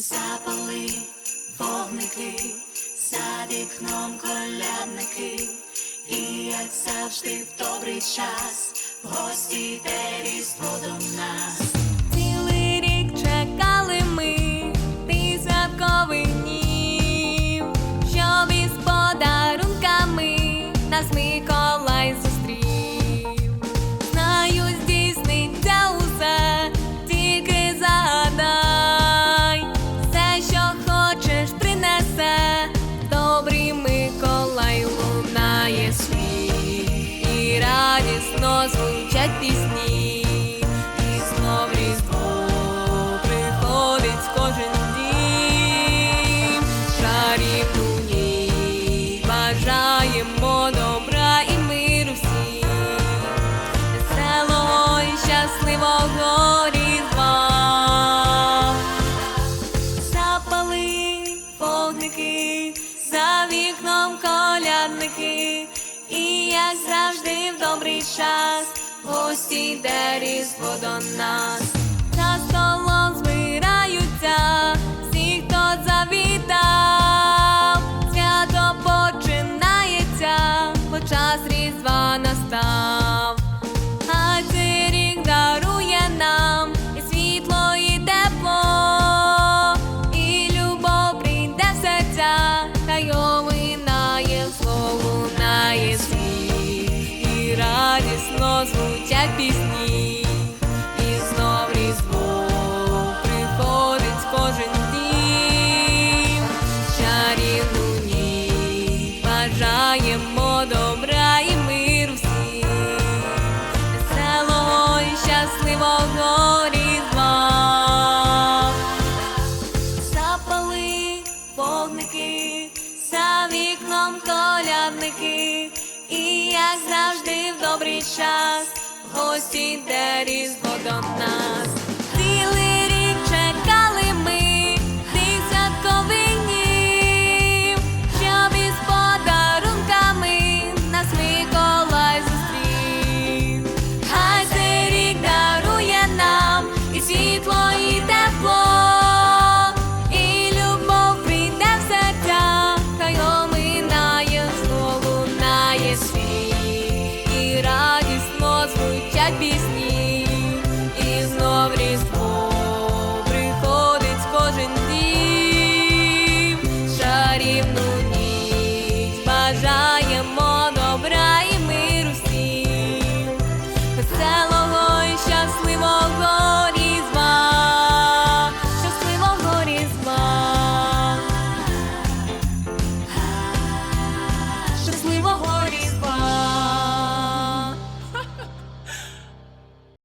Запали вогники, за вікном колядники, і як завжди в добрий час, в гості йде різдво до нас. Цілий рік чекали ми ти щоб із подарунками нас Миколай лунає світ, і радісно звучать пісні, і знов різдво приходить кожен дім, чарівну ніч бажаємо добра і миру всім, веселого і щасливого як завжди в добрий час, гості де різдво до нас. Радісно звучать пісні, і знов різдво приходить кожен дім, чарівну ніч бажаємо добра і миру всім. Веселого і щасливого різдва. Запали вогники, за вікном колядники, як завжди в добрий час, гості де різдво. пісні.